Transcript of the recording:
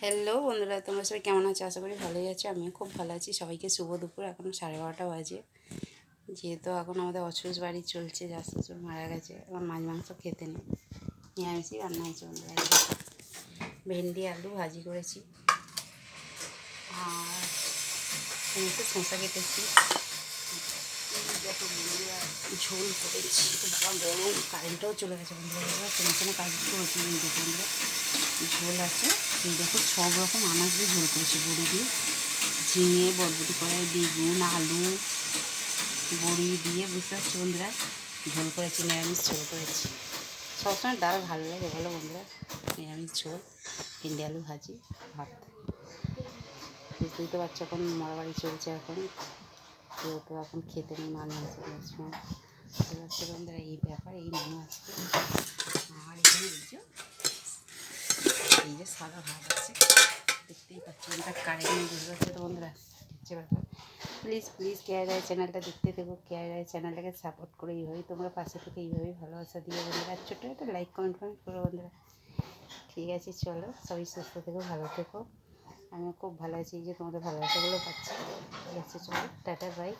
Hello বন্ধুরা, তোমরা সবাই কেমন আছো? আশা করি ভালোই আছো। আমিও খুব ভালো আছি। সবাইকে শুভ দুপুর। এখন সাড়ে বারোটা বাজে। যেহেতু এখন আমাদের অসুস বাড়ি চলছে যা শ্বশুর মারা গেছে। এখন মাছ, মাংস খেতে নেই। নিরামিষই রান্না হয়েছে বন্ধুরা ভেন্ডি, আলু ভাজি করেছি। আর আমি একটু শসা কেটেছি ঝোল করেছি। গরম। কারেন্টটাও চলে গেছে বন্ধুরা। তোমার কাজ করেছি বন্ধুরা। ঝোল আছে। দেখো সব রকম আনাজ দিয়ে ঝোল করেছি, বড়ি দিয়ে। ঝিঙে, বরবটি কড়াই, বেগুন, আলু, বড়ি দিয়ে বুঝতে পারছি বন্ধুরা? ঝোল করেছি, নিরামিষ ঝোল করেছি। সবসময় ডাল ভালো লাগে, বলো বন্ধুরা? নিরামিষ ঝোল, ভেন্ডি, আলু ভাজি, ভাত। বুঝতেই তো পারছ এখন মরাবাড়ি চলছে এখন। কেউ তো এখন খেতে নেই মানুষ সময় বন্ধুরা, এই ব্যাপার, এই মানুষ আর এখানে এই যে এই যে সাদা ভাব আছে, দেখতেই পাচ্ছি আমরা কারেন্ট নেই বুঝতে পারছ তো বন্ধুরা হচ্ছে ব্যাপার প্লিজ প্লিজ কেয়ার রায় চ্যানেলটা দেখতে দেবো কেয়ার রায় চ্যানেলটাকে সাপোর্ট করে এইভাবেই তোমরা পাশে থেকে এইভাবেই ভালোবাসা দিয়ে বন্ধুরা। ছোটো একটা লাইক কমেন্ট কমেন্ট করো বন্ধুরা। ঠিক আছে, চলো, সবাই সুস্থ থেকো, ভালো থেকো। আমি খুব ভালো আছি যে তোমাদের ভালোবাসাগুলো পাচ্ছি। ঠিক আছে, চলো, টাটা বাই